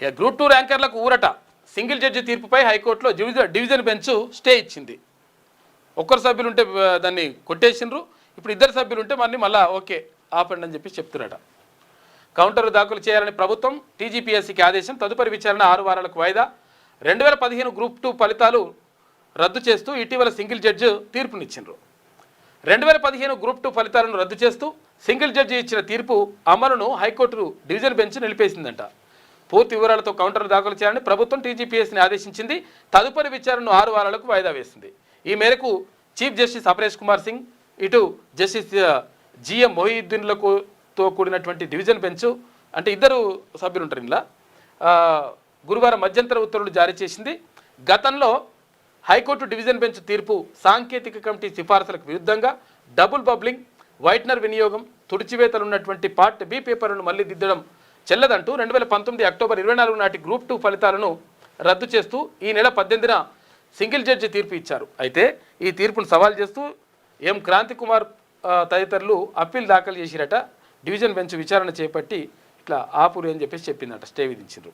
ఇక group two ర్యాంకర్లకు ఊరట. Single judge తీర్పుపై హైకోర్టులో డివిజన్ డివిజన్ బెంచ్ స్టే ఇచ్చింది. ఒక్కరు సభ్యులు ఉంటే దాన్ని కొట్టేసిండ్రు. ఇప్పుడు ఇద్దరు సభ్యులు ఉంటే మళ్ళీ మళ్ళీ ఓకే ఆపండి అని చెప్పి చెప్తున్నారట. కౌంటర్ దాఖలు చేయాలని ప్రభుత్వం టీజీపీఎస్సీకి ఆదేశం తదుపరి విచారణ ఆరు వారాలకు వాయిదా. రెండు వేల పదిహేను గ్రూప్ టూ ఫలితాలు రద్దు చేస్తూ ఇటీవల సింగిల్ జడ్జి తీర్పునిచ్చిండ్రు. రెండు వేల పదిహేను గ్రూప్ టూ ఫలితాలను రద్దు చేస్తూ సింగిల్ జడ్జి ఇచ్చిన తీర్పు అమలును హైకోర్టు డివిజన్ బెంచ్ నిలిపేసిందంట. పూర్తి వివరాలతో కౌంటర్ దాఖలు చేయాలని ప్రభుత్వం టీజీపీఎస్ని ఆదేశించింది. తదుపరి విచారణను ఆరు వారాలకు వాయిదా వేసింది. ఈ మేరకు చీఫ్ జస్టిస్ అపరేష్ కుమార్ సింగ్ ఇటు జస్టిస్ జిఎం మొహీద్దీన్లకు తో కూడినటువంటి డివిజన్ బెంచ్ అంటే ఇద్దరు సభ్యులు ఉంటారు ఇలా గురువారం మధ్యంతర ఉత్తర్వులు జారీ చేసింది. గతంలో హైకోర్టు డివిజన్ బెంచ్ తీర్పు సాంకేతిక కమిటీ సిఫార్సులకు విరుద్ధంగా డబుల్ బబ్లింగ్ వైట్నర్ వినియోగం తుడిచివేతలు ఉన్నటువంటి పార్ట్ బి పేపర్లను మళ్ళీ దిద్దడం చెల్లదంటూ రెండు వేల పంతొమ్మిది అక్టోబర్ ఇరవై నాలుగు నాటి గ్రూప్ టూ ఫలితాలను రద్దు చేస్తూ ఈ నెల పద్దెనిమిదిన సింగిల్ జడ్జి తీర్పు ఇచ్చారు. అయితే ఈ తీర్పును సవాల్ చేస్తూ ఎం క్రాంతి కుమార్ తదితరులు అప్పీల్ దాఖలు చేసిరట. డివిజన్ బెంచ్ విచారణ చేపట్టి ఇట్లా ఆపురు అని చెప్పేసి చెప్పిందట స్టే విధించారు